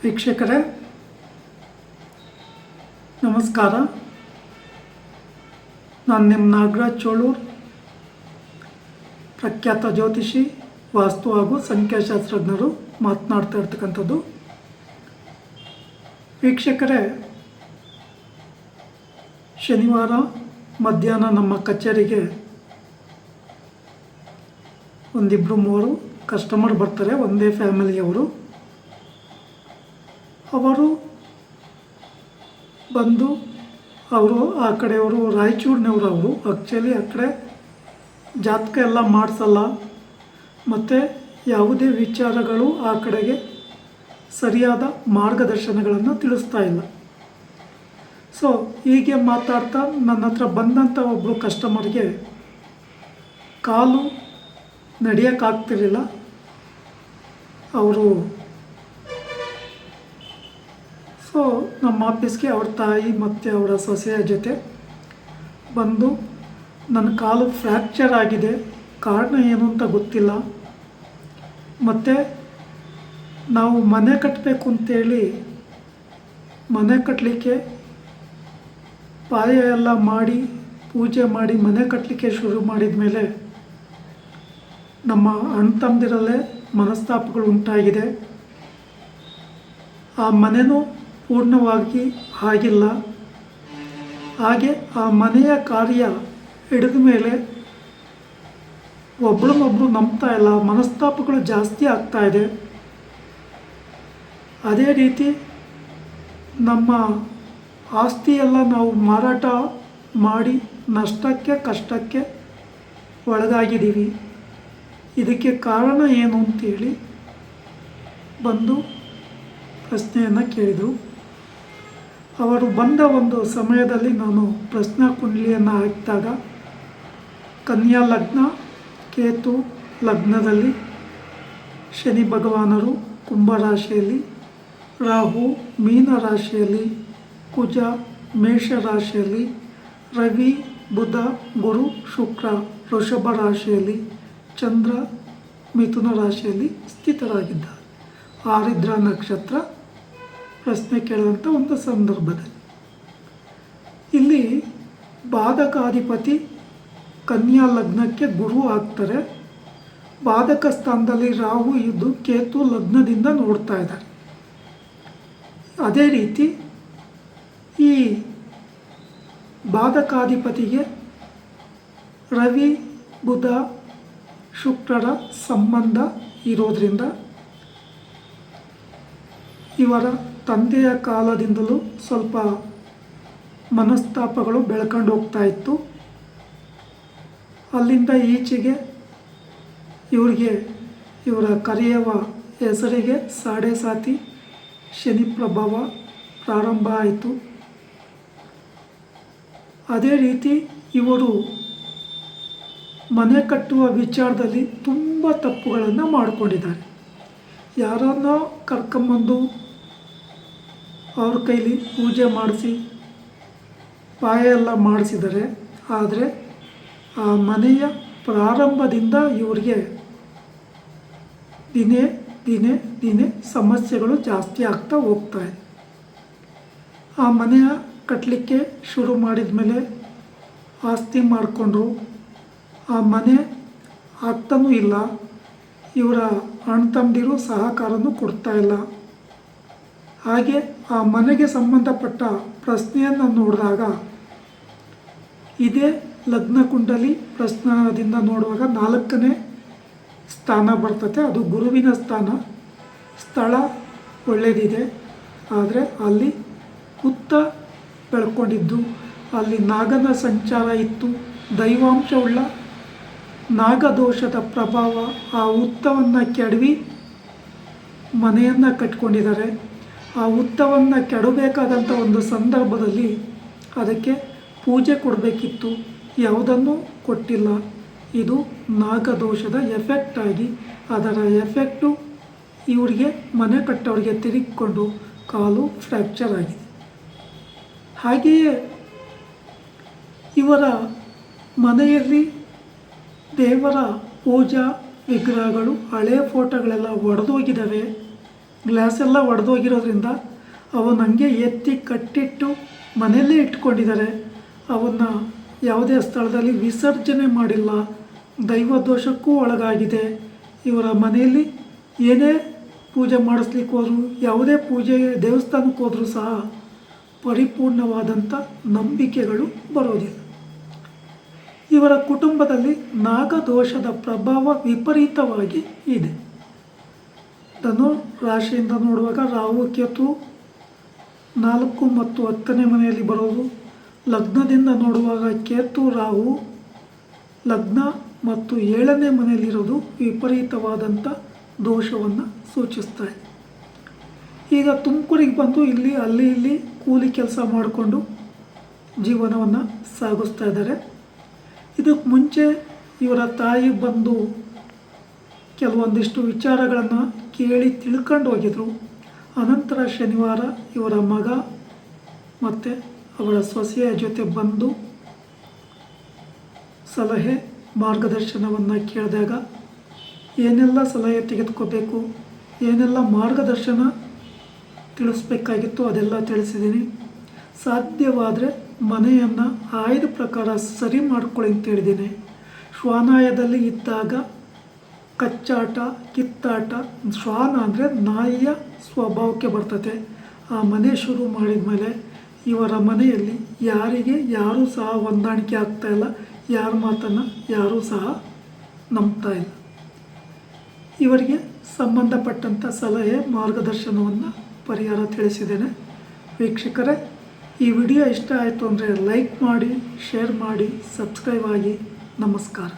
ವೀಕ್ಷಕರೇ, ನಮಸ್ಕಾರ. ನಾನು ನಿಮ್ಮ ನಾಗರಾಜ್ ಚೋಳೂರ್, ಪ್ರಖ್ಯಾತ ಜ್ಯೋತಿಷಿ, ವಾಸ್ತು ಹಾಗೂ ಸಂಖ್ಯಾಶಾಸ್ತ್ರಜ್ಞರು ಮಾತನಾಡ್ತಾ ಇರ್ತಕ್ಕಂಥದ್ದು. ವೀಕ್ಷಕರೇ, ಶನಿವಾರ ಮಧ್ಯಾಹ್ನ ನಮ್ಮ ಕಚೇರಿಗೆ ಒಂದಿಬ್ಬರು ಮೂವರು ಕಸ್ಟಮರ್ ಬರ್ತಾರೆ, ಒಂದೇ ಫ್ಯಾಮಿಲಿಯವರು ಅವರು ಬಂದು ಅವರು ಆ ಕಡೆಯವರು, ರಾಯಚೂರಿನವರು ಅವರು. ಆ್ಯಕ್ಚುಲಿ ಆ ಕಡೆ ಜಾತಕ ಎಲ್ಲ ಮಾಡಿಸಲ್ಲ. ಮತ್ತು ಯಾವುದೇ ವಿಚಾರಗಳು ಆ ಕಡೆಗೆ ಸರಿಯಾದ ಮಾರ್ಗದರ್ಶನಗಳನ್ನು ತಿಳಿಸ್ತಾ ಇಲ್ಲ. ಸೊ ಹೀಗೆ ಮಾತಾಡ್ತಾ ನನ್ನ ಹತ್ರ ಬಂದಂಥ ಒಬ್ಬರು ಕಸ್ಟಮರ್ಗೆ ಕಾಲು ನಡೆಯೋಕ್ಕಾಗ್ತಿರಲಿಲ್ಲ ಅವರು ಸೊ, ನಮ್ಮ ಆಫೀಸ್ಗೆ ಅವ್ರ ತಾಯಿ ಮತ್ತು ಅವರ ಸೊಸೆಯ ಜೊತೆ ಬಂದು ನನ್ನ ಕಾಲು ಫ್ರ್ಯಾಕ್ಚರ್ ಆಗಿದೆ. ಕಾರಣ ಏನು ಅಂತ ಗೊತ್ತಿಲ್ಲ. ಮತ್ತು ನಾವು ಮನೆ ಕಟ್ಟಬೇಕು ಅಂತೇಳಿ ಮನೆ ಕಟ್ಟಲಿಕ್ಕೆ ಪಾಯ ಎಲ್ಲ ಮಾಡಿ, ಪೂಜೆ ಮಾಡಿ ಮನೆ ಕಟ್ಟಲಿಕ್ಕೆ ಶುರು ಮಾಡಿದ ಮೇಲೆ ನಮ್ಮ ಅಣ್ಣ ತಮ್ಮದಿರಲ್ಲೇ ಮನಸ್ತಾಪಗಳು ಉಂಟಾಗಿದೆ. ಆ ಮನೆಯೂ ಪೂರ್ಣವಾಗಿ ಆಗಿಲ್ಲ. ಹಾಗೆ ಆ ಮನೆಯ ಕಾರ್ಯ ಹಿಡಿದ ಮೇಲೆ ಒಬ್ರನ್ನೊಬ್ರು ನಂಬ್ತಾ ಇಲ್ಲ, ಮನಸ್ತಾಪಗಳು ಜಾಸ್ತಿ ಆಗ್ತಾ ಇದೆ. ಅದೇ ರೀತಿ ನಮ್ಮ ಆಸ್ತಿಯೆಲ್ಲ ನಾವು ಮಾರಾಟ ಮಾಡಿ ನಷ್ಟಕ್ಕೆ, ಕಷ್ಟಕ್ಕೆ ಒಳಗಾಗಿದ್ದೀವಿ. ಇದಕ್ಕೆ ಕಾರಣ ಏನು ಅಂತೇಳಿ ಬಂದು ಪ್ರಶ್ನೆಯನ್ನು ಕೇಳಿದರು. ಅವರು ಬಂದ ಒಂದು ಸಮಯದಲ್ಲಿ ನಾನು ಪ್ರಶ್ನಾ ಕುಂಡಲಿಯನ್ನು ಹಾಕಿದಾಗ, ಕನ್ಯಾ ಲಗ್ನ, ಕೇತು ಲಗ್ನದಲ್ಲಿ ಶನಿ ಭಗವಾನರು ಕುಂಭರಾಶಿಯಲ್ಲಿ ರಾಹು ಮೀನ ರಾಶಿಯಲ್ಲಿ, ಕುಜ ಮೇಷ ರಾಶಿಯಲ್ಲಿ, ರವಿ, ಬುಧ, ಗುರು, ಶುಕ್ರ, ವೃಷಭ ರಾಶಿಯಲ್ಲಿ, ಚಂದ್ರ, ಮಿಥುನ ರಾಶಿಯಲ್ಲಿ ಸ್ಥಿತರಾಗಿದ್ದಾರೆ. ಆರಿದ್ರ ನಕ್ಷತ್ರ ಪ್ರಶ್ನೆ ಕೇಳಿದಂಥ ಒಂದು ಸಂದರ್ಭದಲ್ಲಿ. ಇಲ್ಲಿ ಬಾಧಕಾಧಿಪತಿ ಕನ್ಯಾ ಲಗ್ನಕ್ಕೆ ಗುರು ಆಗ್ತಾರೆ. ಬಾಧಕ ಸ್ಥಾನದಲ್ಲಿ ರಾಹು ಇದ್ದು ಕೇತು ಲಗ್ನದಿಂದ ನೋಡ್ತಾ ಇದ್ದಾರೆ. ಅದೇ ರೀತಿ ಈ ಬಾಧಕಾಧಿಪತಿಗೆ ರವಿ, ಬುಧ, ಶುಕ್ರರ ಸಂಬಂಧ ಇರೋದ್ರಿಂದ ಇವರ ತಂದೆಯ ಕಾಲದಿಂದಲೂ ಸ್ವಲ್ಪ ಮನಸ್ತಾಪಗಳು ಬೆಳ್ಕೊಂಡು ಹೋಗ್ತಾ ಇತ್ತು. ಅಲ್ಲಿಂದ ಈಚೆಗೆ ಇವರಿಗೆ, ಇವರ ಕರೆಯವ ಹೆಸರಿಗೆ ಸಾಡೆ ಸಾತಿ ಶನಿ ಪ್ರಭಾವ ಪ್ರಾರಂಭ ಆಯಿತು. ಅದೇ ರೀತಿ ಇವರು ಮನೆ ಕಟ್ಟುವ ವಿಚಾರದಲ್ಲಿ ತುಂಬ ತಪ್ಪುಗಳನ್ನು ಮಾಡಿಕೊಂಡಿದ್ದಾರೆ. ಯಾರನ್ನೋ ಕರ್ಕೊಂಬಂದು ಅವ್ರ ಕೈಲಿ ಪೂಜೆ ಮಾಡಿಸಿ ಪಾಯ ಎಲ್ಲ ಮಾಡಿಸಿದ್ದಾರೆ. ಆದರೆ ಆ ಮನೆಯ ಪ್ರಾರಂಭದಿಂದ ಇವರಿಗೆ ದಿನೇ ದಿನೇ ದಿನೇ ಸಮಸ್ಯೆಗಳು ಜಾಸ್ತಿ ಆಗ್ತಾ ಹೋಗ್ತಾ ಆ ಮನೆಯ ಕಟ್ಟಲಿಕ್ಕೆ ಶುರು ಮಾಡಿದ ಮೇಲೆ ಆಸ್ತಿ ಮಾಡಿಕೊಂಡ್ರು. ಆ ಮನೆ ಆಗ್ತಾನೂ ಇಲ್ಲ. ಇವರ ಅಣ್ಣ ತಮ್ಮದಿರು ಸಹಕಾರನೂ ಕೊಡ್ತಾ ಇಲ್ಲ. ಹಾಗೆ ಆ ಮನೆಗೆ ಸಂಬಂಧಪಟ್ಟ ಪ್ರಶ್ನೆಯನ್ನು ನೋಡಿದಾಗ, ಇದೇ ಲಗ್ನ ಕುಂಡಲಿ ಪ್ರಶ್ನದಿಂದ ನೋಡುವಾಗ ನಾಲ್ಕನೇ ಸ್ಥಾನ ಬರ್ತತೆ. ಅದು ಗುರುವಿನ ಸ್ಥಾನ. ಸ್ಥಳ ಒಳ್ಳೆಯದಿದೆ ಆದರೆ ಅಲ್ಲಿ ಹುತ್ತ ಬೆಳ್ಕೊಂಡಿದ್ದು, ಅಲ್ಲಿ ನಾಗನ ಸಂಚಾರ ಇತ್ತು. ದೈವಾಂಶವುಳ್ಳ ನಾಗದೋಷದ ಪ್ರಭಾವ ಆ ಹುತ್ತವನ್ನು ಕೆಡವಿ ಮನೆಯನ್ನು ಕಟ್ಕೊಂಡಿದ್ದಾರೆ. ಆ ಹುತ್ತವನ್ನು ಕೆಡಬೇಕಾದಂಥ ಒಂದು ಸಂದರ್ಭದಲ್ಲಿ ಅದಕ್ಕೆ ಪೂಜೆ ಕೊಡಬೇಕಿತ್ತು. ಯಾವುದನ್ನು ಕೊಟ್ಟಿಲ್ಲ. ಇದು ನಾಗದೋಷದ ಎಫೆಕ್ಟ್ ಆಗಿ ಅದರ ಎಫೆಕ್ಟು ಇವರಿಗೆ ಮನೆ ಕಟ್ಟೋರಿಗೆ ತಿರುಗಿಕೊಂಡು ಕಾಲು ಫ್ರ್ಯಾಕ್ಚರ್ ಆಗಿದೆ. ಹಾಗೆಯೇ ಇವರ ಮನೆಯಲ್ಲಿ ದೇವರ ಪೂಜಾ ವಿಗ್ರಹಗಳು ಹಳೆಯ ಫೋಟೋಗಳೆಲ್ಲ ಒಡೆದೋಗಿದ್ದಾವೆ ಗ್ಲಾಸ್ ಎಲ್ಲ ಒಡೆದೋಗಿರೋದ್ರಿಂದ ಅವನ್ನ ಹಂಗೆ ಎತ್ತಿ ಕಟ್ಟಿಟ್ಟು ಮನೆಯಲ್ಲೇ ಇಟ್ಕೊಂಡಿದ್ದಾರೆ. ಅವನ್ನ ಯಾವುದೇ ಸ್ಥಳದಲ್ಲಿ ವಿಸರ್ಜನೆ ಮಾಡಿಲ್ಲ. ದೈವ ದೋಷಕ್ಕೂ ಒಳಗಾಗಿದೆ. ಇವರ ಮನೆಯಲ್ಲಿ ಏನೇ ಪೂಜೆ ಮಾಡಿಸ್ಲಿಕ್ಕೆ ಹೋದರೂ, ಯಾವುದೇ ಪೂಜೆ ದೇವಸ್ಥಾನಕ್ಕೆ ಹೋದರೂ ಸಹ ಪರಿಪೂರ್ಣವಾದಂಥ ನಂಬಿಕೆಗಳು ಬರೋದಿಲ್ಲ. ಇವರ ಕುಟುಂಬದಲ್ಲಿ ನಾಗದೋಷದ ಪ್ರಭಾವ ವಿಪರೀತವಾಗಿ ಇದೆ. ಧನು ರಾಶಿಯಿಂದ ನೋಡುವಾಗ ರಾಹು, ಕೇತು ನಾಲ್ಕು ಮತ್ತು ಹತ್ತನೇ ಮನೆಯಲ್ಲಿ ಬರೋದು. ಲಗ್ನದಿಂದ ನೋಡುವಾಗ ಕೇತು, ರಾಹು ಲಗ್ನ ಮತ್ತು ಏಳನೇ ಮನೆಯಲ್ಲಿರೋದು ವಿಪರೀತವಾದಂಥ ದೋಷವನ್ನು ಸೂಚಿಸ್ತಾ ಇದೆ. ಈಗ ತುಮಕೂರಿಗೆ ಬಂದು ಇಲ್ಲಿ, ಅಲ್ಲಿ, ಇಲ್ಲಿ ಕೂಲಿ ಕೆಲಸ ಮಾಡಿಕೊಂಡು ಜೀವನವನ್ನು ಸಾಗಿಸ್ತಾ ಇದ್ದಾರೆ. ಇದಕ್ಕೆ ಮುಂಚೆ ಇವರ ತಾಯಿ ಬಂದು ಕೆಲವೊಂದಿಷ್ಟು ವಿಚಾರಗಳನ್ನು ಕೇಳಿ ತಿಳ್ಕೊಂಡು ಹೋಗಿದ್ರು. ಅನಂತರ ಶನಿವಾರ ಇವರ ಮಗ ಮತ್ತು ಅವರ ಸೊಸೆಯ ಜೊತೆ ಬಂದು ಸಲಹೆ ಮಾರ್ಗದರ್ಶನವನ್ನು ಕೇಳಿದಾಗ, ಏನೆಲ್ಲ ಸಲಹೆ ತೆಗೆದುಕೋಬೇಕು, ಏನೆಲ್ಲ ಮಾರ್ಗದರ್ಶನ ತಿಳಿಸ್ಬೇಕಾಗಿತ್ತು ಅದೆಲ್ಲ ತಿಳಿಸಿದ್ದೀನಿ. ಸಾಧ್ಯವಾದರೆ ಮನೆಯನ್ನು ಆಯ್ದ ಪ್ರಕಾರ ಸರಿ ಮಾಡ್ಕೊಳ್ಳಿ ಅಂತ ಹೇಳಿದ್ದೀನಿ. ಶ್ವಾನಾಯದಲ್ಲಿ ಇದ್ದಾಗ ಕಚ್ಚಾಟ, ಕಿತ್ತಾಟ, ಶ್ವಾನ ಅಂದರೆ ನಾಯಿಯ ಸ್ವಭಾವಕ್ಕೆ ಬರ್ತದೆ ಆ ಮನೆ ಶುರು ಮಾಡಿದ ಮೇಲೆ ಇವರ ಮನೆಯಲ್ಲಿ ಯಾರಿಗೆ ಯಾರೂ ಸಹ ಹೊಂದಾಣಿಕೆ ಆಗ್ತಾ ಇಲ್ಲ. ಯಾರ ಮಾತನ್ನು ಯಾರೂ ಸಹ ನಂಬ್ತಾ ಇಲ್ಲ. ಇವರಿಗೆ ಸಂಬಂಧಪಟ್ಟಂಥ ಸಲಹೆ, ಮಾರ್ಗದರ್ಶನವನ್ನು ಪರಿಹಾರ ತಿಳಿಸಿದ್ದೇನೆ. ವೀಕ್ಷಕರೇ ಈ ವಿಡಿಯೋ ಇಷ್ಟ ಆಯಿತು ಅಂದರೆ ಲೈಕ್ ಮಾಡಿ ಶೇರ್ ಮಾಡಿ ಸಬ್ಸ್ಕ್ರೈಬ್ ಆಗಿ. ನಮಸ್ಕಾರ.